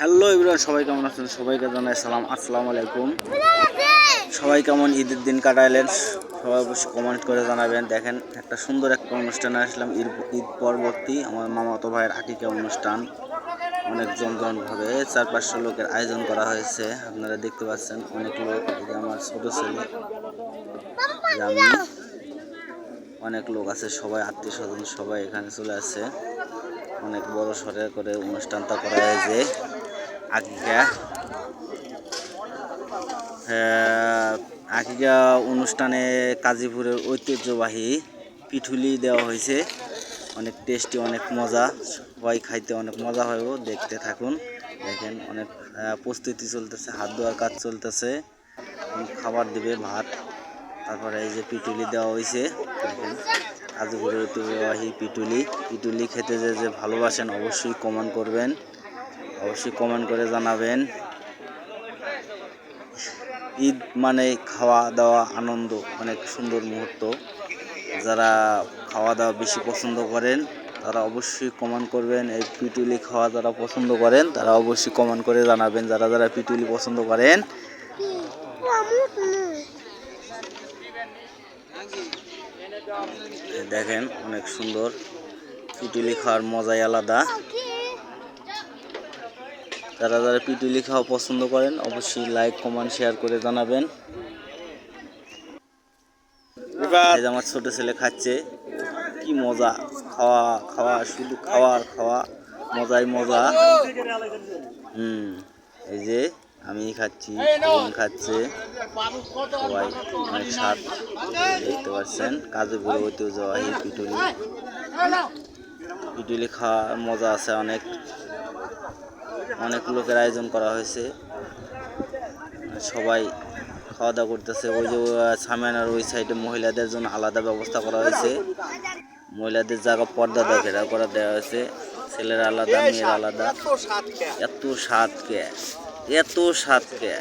Hello Ibrahim সবাই কেমন আছেন? সবাইকে জানাই সালাম, আসসালামু আলাইকুম। সবাই কেমন ঈদের দিন কাটাইলেন? সবাই অবশ্যই কমেন্ট করে জানাবেন। দেখেন, একটা সুন্দর একটা অনুষ্ঠানে আসলাম, ঈদ ঈদ পরবর্তী আমার মামাতো ভাইয়ের আকিকা অনুষ্ঠান। অনেক জমজমভাবে চার পাঁচশো লোকের আয়োজন করা হয়েছে। আপনারা দেখতে পাচ্ছেন, অনেক লোক আমার ছোট ছেলে আমি অনেক লোক আছে, সবাই আত্মীয় স্বজন সবাই এখানে চলে আসছে। অনেক বড় সরে করে অনুষ্ঠানটা করা হয়েছে। আকিকা। হ্যাঁ, আকিকা অনুষ্ঠানে কাজীপুরের ঐতিহ্যবাহী পিঠুলি দেওয়া হয়েছে। অনেক টেস্টি অনেক মজা। সবাই খাইতে অনেক মজা হইব দেখতে থাকুন। দেখেন অনেক প্রস্তুতি চলতেছে হাত ধোয়ার কাজ চলতেছে। খাবার দিবে ভাত। তারপরে এই যে পিটুলি দেওয়া হয়েছে দেখেন। কাজীপুরের ঐতিহ্যবাহী পিটুলি পিটুলি খেতে যে যে ভালোবাসেন অবশ্যই কমেন্ট করবেন। অবশ্যই কমেন্ট করে জানাবেন। ঈদ মানে খাওয়া দাওয়া আনন্দ, অনেক সুন্দর মুহূর্ত। যারা খাওয়া দাওয়া বেশি পছন্দ করেন, তারা অবশ্যই কমেন্ট করবেন। এই পিটুলি খাওয়া যারা পছন্দ করেন, তারা অবশ্যই কমেন্ট করে জানাবেন। যারা যারা পিটুলি পছন্দ করেন। দেখেন, অনেক সুন্দর। পিটুলি খাওয়ার মজাই আলাদা। যারা যারা পিটুলি খাওয়া পছন্দ করেন অবশ্যই লাইক কমেন্ট শেয়ার করে জানাবেন। এই আমার ছোট ছেলে খাচ্ছে। কি মজা। খাওয়া খাওয়া শুধু খাওয়ার খাওয়া। মজাই মজা। হুম এই যে আমি খাচ্ছি বোন খাচ্ছে। সবাই অনেক স্বাদ দেখতে পাচ্ছেন। কাজু বুড়ো ঐতিহ্যবাহী পিটুলি। পিটুলি খাওয়ার মজা আছে অনেক। অনেক লোকের আয়োজন করা হয়েছে। সবাই খাওয়া দাওয়া করতেছে। ওই যে সামিয়ানার ওই সাইডে মহিলাদের জন্য আলাদা ব্যবস্থা করা হয়েছে। মহিলাদের জায়গা পর্দা দেওয়া ঘেরা করা দেওয়া হয়েছে। ছেলের আলাদা, মেয়ের আলাদা। এত সাত কে এত সাত কে